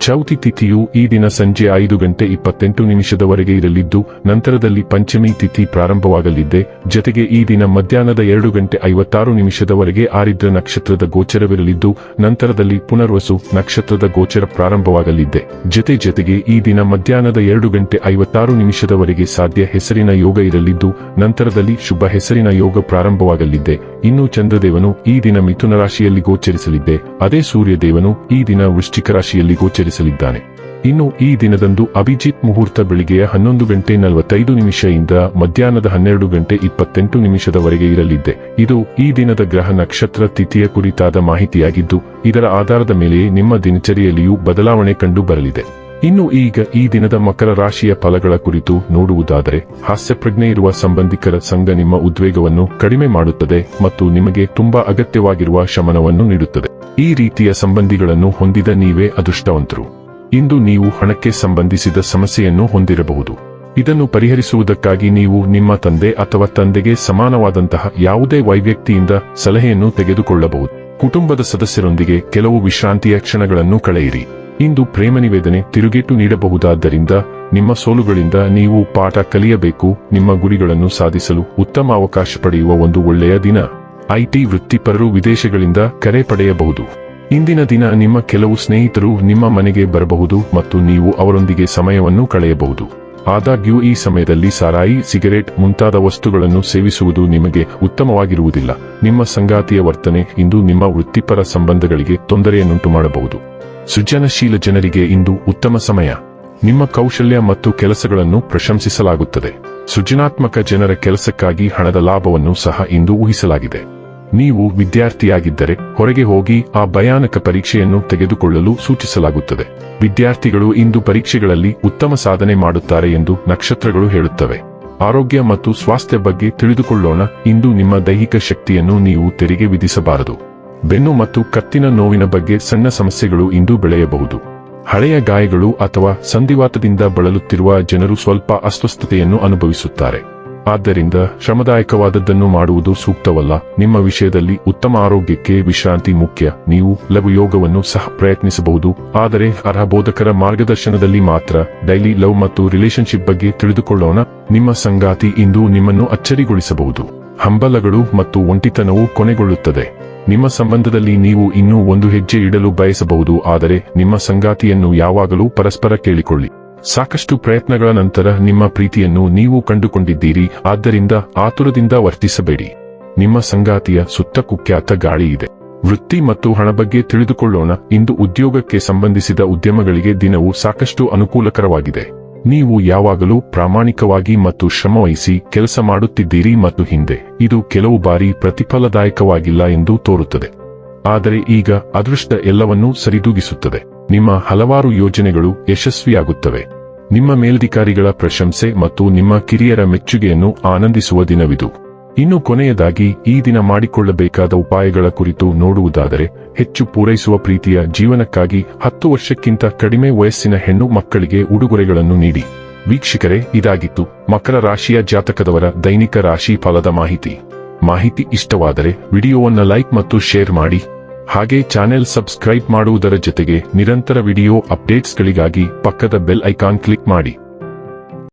ಚೌತಿ ತಿಥಿಯು ಈ ದಿನ ಸಂಜೆ ಐದು ಗಂಟೆ ಇಪ್ಪತ್ತೆಂಟು ನಿಮಿಷದವರೆಗೆ ಇರಲಿದ್ದು, ನಂತರದಲ್ಲಿ ಪಂಚಮಿ ತಿಥಿ ಪ್ರಾರಂಭವಾಗಲಿದ್ದೆ ಜತೆಗೆ ಈ ದಿನ ಮಧ್ಯಾಹ್ನದ ಎರಡು ಗಂಟೆ ಐವತ್ತಾರು ನಿಮಿಷದವರೆಗೆ ಆರಿದ್ರ ನಕ್ಷತ್ರದ ಗೋಚರವಿರಲಿದ್ದು, ನಂತರದಲ್ಲಿ ಪುನರ್ವಸು ನಕ್ಷತ್ರದ ಗೋಚರ ಪ್ರಾರಂಭವಾಗಲಿದೆ. ಜತೆ ಜತೆಗೆ ಈ ದಿನ ಮಧ್ಯಾಹ್ನದ ಎರಡು ಗಂಟೆ ಐವತ್ತಾರು ನಿಮಿಷದವರೆಗೆ ಸಾಧ್ಯ ಹೆಸರಿನ ಯೋಗ ಇರಲಿದ್ದು, ನಂತರದಲ್ಲಿ ಶುಭ ಹೆಸರಿನ ಯೋಗ ಪ್ರಾರಂಭವಾಗಲಿದ್ದೆ ಇನ್ನು ಚಂದ್ರದೇವನು ಈ ದಿನ ಮಿಥುನ ರಾಶಿಯಲ್ಲಿ ಗೋಚರಿಸಲಿದ್ದೆ. ಅದೇ ಸೂರ್ಯದೇವನು ಈ ದಿನ ವೃಶ್ಚಿಕ ರಾಶಿಯಲ್ಲಿ ಗೋಚರಿಸಲಿದ್ದಾನೆ. ಇನ್ನು ಈ ದಿನದಂದು ಅಭಿಜಿತ್ ಮುಹೂರ್ತ ಬೆಳಿಗ್ಗೆಯ ಹನ್ನೊಂದು ಗಂಟೆ ನಲವತ್ತೈದು ನಿಮಿಷದಿಂದ ಮಧ್ಯಾಹ್ನದ ಹನ್ನೆರಡು ಗಂಟೆ ಇಪ್ಪತ್ತೆಂಟು ನಿಮಿಷದವರೆಗೆ ಇರಲಿದ್ದೆ. ಇದು ಈ ದಿನದ ಗ್ರಹ ನಕ್ಷತ್ರ ತಿಥಿಯ ಕುರಿತಾದ ಮಾಹಿತಿಯಾಗಿದ್ದು, ಇದರ ಆಧಾರದ ಮೇಲೆಯೇ ನಿಮ್ಮ ದಿನಚರಿಯಲ್ಲಿಯೂ ಬದಲಾವಣೆ ಕಂಡು ಬರಲಿದೆ. ಇನ್ನು ಈಗ ಈ ದಿನದ ಮಕರ ರಾಶಿಯ ಫಲಗಳ ಕುರಿತು ನೋಡುವುದಾದರೆ, ಹಾಸ್ಯಪ್ರಜ್ಞೆ ಇರುವ ಸಂಬಂಧಿಕರ ಸಂಘ ನಿಮ್ಮ ಉದ್ವೇಗವನ್ನು ಕಡಿಮೆ ಮಾಡುತ್ತದೆ ಮತ್ತು ನಿಮಗೆ ತುಂಬಾ ಅಗತ್ಯವಾಗಿರುವ ಶಮನವನ್ನು ನೀಡುತ್ತದೆ. ಈ ರೀತಿಯ ಸಂಬಂಧಿಗಳನ್ನು ಹೊಂದಿದ ನೀವೇ ಅದೃಷ್ಟವಂತರು. ಇಂದು ನೀವು ಹಣಕ್ಕೆ ಸಂಬಂಧಿಸಿದ ಸಮಸ್ಯೆಯನ್ನು ಹೊಂದಿರಬಹುದು. ಇದನ್ನು ಪರಿಹರಿಸುವುದಕ್ಕಾಗಿ ನೀವು ನಿಮ್ಮ ತಂದೆ ಅಥವಾ ತಂದೆಗೆ ಸಮಾನವಾದಂತಹ ಯಾವುದೇ ವೈವ್ಯಕ್ತಿಯಿಂದ ಸಲಹೆಯನ್ನು ತೆಗೆದುಕೊಳ್ಳಬಹುದು. ಕುಟುಂಬದ ಸದಸ್ಯರೊಂದಿಗೆ ಕೆಲವು ವಿಶ್ರಾಂತಿಯ ಕ್ಷಣಗಳನ್ನು ಕಳೆಯಿರಿ. ಇಂದು ಪ್ರೇಮ ನಿವೇದನೆ ತಿರುಗೇಟು ನೀಡಬಹುದಾದ್ದರಿಂದ ನಿಮ್ಮ ಸೋಲುಗಳಿಂದ ನೀವು ಪಾಠ ಕಲಿಯಬೇಕು, ನಿಮ್ಮ ಗುರಿಗಳನ್ನು ಸಾಧಿಸಲು ಉತ್ತಮ ಅವಕಾಶ ಪಡೆಯುವ ಒಂದು ಒಳ್ಳೆಯ ದಿನ. ಐಟಿ ವೃತ್ತಿಪರರು ವಿದೇಶಗಳಿಂದ ಕರೆ ಪಡೆಯಬಹುದು. ಇಂದಿನ ದಿನ ನಿಮ್ಮ ಕೆಲವು ಸ್ನೇಹಿತರು ನಿಮ್ಮ ಮನೆಗೆ ಬರಬಹುದು ಮತ್ತು ನೀವು ಅವರೊಂದಿಗೆ ಸಮಯವನ್ನು ಕಳೆಯಬಹುದು. ಆದಾಗ್ಯೂ ಈ ಸಮಯದಲ್ಲಿ ಸಾರಾಯಿ, ಸಿಗರೇಟ್ ಮುಂತಾದ ವಸ್ತುಗಳನ್ನು ಸೇವಿಸುವುದು ನಿಮಗೆ ಉತ್ತಮವಾಗಿರುವುದಿಲ್ಲ. ನಿಮ್ಮ ಸಂಗಾತಿಯ ವರ್ತನೆ ಇಂದು ನಿಮ್ಮ ವೃತ್ತಿಪರ ಸಂಬಂಧಗಳಿಗೆ ತೊಂದರೆಯನ್ನುಂಟು ಮಾಡಬಹುದು ಸೃಜನಶೀಲ ಜನರಿಗೆ ಇಂದು ಉತ್ತಮ ಸಮಯ. ನಿಮ್ಮ ಕೌಶಲ್ಯ ಮತ್ತು ಕೆಲಸಗಳನ್ನು ಪ್ರಶಂಸಿಸಲಾಗುತ್ತದೆ. ಸೃಜನಾತ್ಮಕ ಜನರ ಕೆಲಸಕ್ಕಾಗಿ ಹಣದ ಲಾಭವನ್ನು ಸಹ ಇಂದು ಊಹಿಸಲಾಗಿದೆ. ನೀವು ವಿದ್ಯಾರ್ಥಿಯಾಗಿದ್ದರೆ ಹೊರಗೆ ಹೋಗಿ ಆ ಭಯಾನಕ ಪರೀಕ್ಷೆಯನ್ನು ತೆಗೆದುಕೊಳ್ಳಲು ಸೂಚಿಸಲಾಗುತ್ತದೆ. ವಿದ್ಯಾರ್ಥಿಗಳು ಇಂದು ಪರೀಕ್ಷೆಗಳಲ್ಲಿ ಉತ್ತಮ ಸಾಧನೆ ಮಾಡುತ್ತಾರೆ ಎಂದು ನಕ್ಷತ್ರಗಳು ಹೇಳುತ್ತವೆ. ಆರೋಗ್ಯ ಮತ್ತು ಸ್ವಾಸ್ಥ್ಯ ಬಗ್ಗೆ ತಿಳಿದುಕೊಳ್ಳೋಣ. ಇಂದು ನಿಮ್ಮ ದೈಹಿಕ ಶಕ್ತಿಯನ್ನು ನೀವು ತೆರಿಗೆ ವಿಧಿಸಬಾರದು. ಬೆನ್ನು ಮತ್ತು ಕತ್ತಿನ ನೋವಿನ ಬಗ್ಗೆ ಸಣ್ಣ ಸಮಸ್ಯೆಗಳು ಇಂದು ಬೆಳೆಯಬಹುದು. ಹಳೆಯ ಗಾಯಗಳು ಅಥವಾ ಸಂಧಿವಾತದಿಂದ ಬಳಲುತ್ತಿರುವ ಜನರು ಸ್ವಲ್ಪ ಅಸ್ವಸ್ಥತೆಯನ್ನು ಅನುಭವಿಸುತ್ತಾರೆ. ಆದ್ದರಿಂದ ಶ್ರಮದಾಯಕವಾದದ್ದನ್ನು ಮಾಡುವುದು ಸೂಕ್ತವಲ್ಲ. ನಿಮ್ಮ ವಿಷಯದಲ್ಲಿ ಉತ್ತಮ ಆರೋಗ್ಯಕ್ಕೆ ವಿಶ್ರಾಂತಿ ಮುಖ್ಯ. ನೀವು ಲಘು ಯೋಗವನ್ನು ಸಹ ಪ್ರಯತ್ನಿಸಬಹುದು. ಆದರೆ ಅರ್ಹ ಬೋಧಕರ ಮಾರ್ಗದರ್ಶನದಲ್ಲಿ ಮಾತ್ರ ಡೈಲಿ ಲವ್ ಮತ್ತು ರಿಲೇಶನ್ಶಿಪ್ ಬಗ್ಗೆ ತಿಳಿದುಕೊಳ್ಳೋಣ. ನಿಮ್ಮ ಸಂಗಾತಿ ಇಂದು ನಿಮ್ಮನ್ನು ಅಚ್ಚರಿಗೊಳಿಸಬಹುದು. ಹಂಬಲಗಳು ಮತ್ತು ಒಂಟಿತನವು ಕೊನೆಗೊಳ್ಳುತ್ತದೆ. ನಿಮ್ಮ ಸಂಬಂಧದಲ್ಲಿ ನೀವು ಇನ್ನೂ ಒಂದು ಹೆಜ್ಜೆ ಇಡಲು ಬಯಸಬಹುದು, ಆದರೆ ನಿಮ್ಮ ಸಂಗಾತಿಯನ್ನು ಯಾವಾಗಲೂ ಪರಸ್ಪರ ಕೇಳಿಕೊಳ್ಳಿ. ಸಾಕಷ್ಟು ಪ್ರಯತ್ನಗಳ ನಂತರ ನಿಮ್ಮ ಪ್ರೀತಿಯನ್ನು ನೀವು ಕಂಡುಕೊಂಡಿದ್ದೀರಿ, ಆದ್ದರಿಂದ ಆತುರದಿಂದ ವರ್ತಿಸಬೇಡಿ. ನಿಮ್ಮ ಸಂಗಾತಿಯ ಸುತ್ತ ಕುಖ್ಯಾತ ಗಾಳಿ ಇದೆ. ವೃತ್ತಿ ಮತ್ತು ಹಣ ಬಗ್ಗೆ ತಿಳಿದುಕೊಳ್ಳೋಣ, ಇಂದು ಉದ್ಯೋಗಕ್ಕೆ ಸಂಬಂಧಿಸಿದ ಉದ್ಯಮಗಳಿಗೆ ದಿನವು ಸಾಕಷ್ಟು ಅನುಕೂಲಕರವಾಗಿದೆ. ನೀವು ಯಾವಾಗಲೂ ಪ್ರಾಮಾಣಿಕವಾಗಿ ಮತ್ತು ಶ್ರಮವಹಿಸಿ ಕೆಲಸ ಮಾಡುತ್ತಿದ್ದೀರಿ ಮತ್ತು ಹಿಂದೆ, ಇದು ಕೆಲವು ಬಾರಿ ಪ್ರತಿಫಲದಾಯಕವಾಗಿಲ್ಲ ಎಂದು ತೋರುತ್ತದೆ. ಆದರೆ ಈಗ ಅದೃಷ್ಟ ಎಲ್ಲವನ್ನೂ ಸರಿದೂಗಿಸುತ್ತದೆ. ನಿಮ್ಮ ಹಲವಾರು ಯೋಜನೆಗಳು ಯಶಸ್ವಿಯಾಗುತ್ತವೆ. ನಿಮ್ಮ ಮೇಲಧಿಕಾರಿಗಳ ಪ್ರಶಂಸೆ ಮತ್ತು ನಿಮ್ಮ ಕಿರಿಯರ ಮೆಚ್ಚುಗೆಯನ್ನು ಆನಂದಿಸುವ ದಿನವಿದು. ಇನ್ನು ಕೊನೆಯದಾಗಿ ಈ ದಿನ ಮಾಡಿಕೊಳ್ಳಬೇಕಾದ ಉಪಾಯಗಳ ಕುರಿತು ನೋಡುವುದಾದರೆ ಹೆಚ್ಚು ಪೂರೈಸುವ ಪ್ರೀತಿಯ ಜೀವನಕ್ಕಾಗಿ ಹತ್ತು ವರ್ಷಕ್ಕಿಂತ ಕಡಿಮೆ ವಯಸ್ಸಿನ ಹೆಣ್ಣು ಮಕ್ಕಳಿಗೆ ಉಡುಗೊರೆಗಳನ್ನು ನೀಡಿ. ವೀಕ್ಷಕರೇ, ಇದಾಗಿತ್ತು ಮಕರ ರಾಶಿಯ ಜಾತಕದವರ ದೈನಿಕ ರಾಶಿ ಫಲದ ಮಾಹಿತಿ. ಮಾಹಿತಿ ಇಷ್ಟವಾದರೆ ವಿಡಿಯೋವನ್ನು ಲೈಕ್ ಮತ್ತು ಶೇರ್ ಮಾಡಿ. ಹಾಗೆ ಚಾನೆಲ್ ಸಬ್ಸ್ಕ್ರೈಬ್ ಮಾಡುವುದರ ಜೊತೆಗೆ ನಿರಂತರ ವಿಡಿಯೋ ಅಪ್ಡೇಟ್ಸ್ಗಳಿಗಾಗಿ ಪಕ್ಕದ ಬೆಲ್ ಐಕಾನ್ ಕ್ಲಿಕ್ ಮಾಡಿ.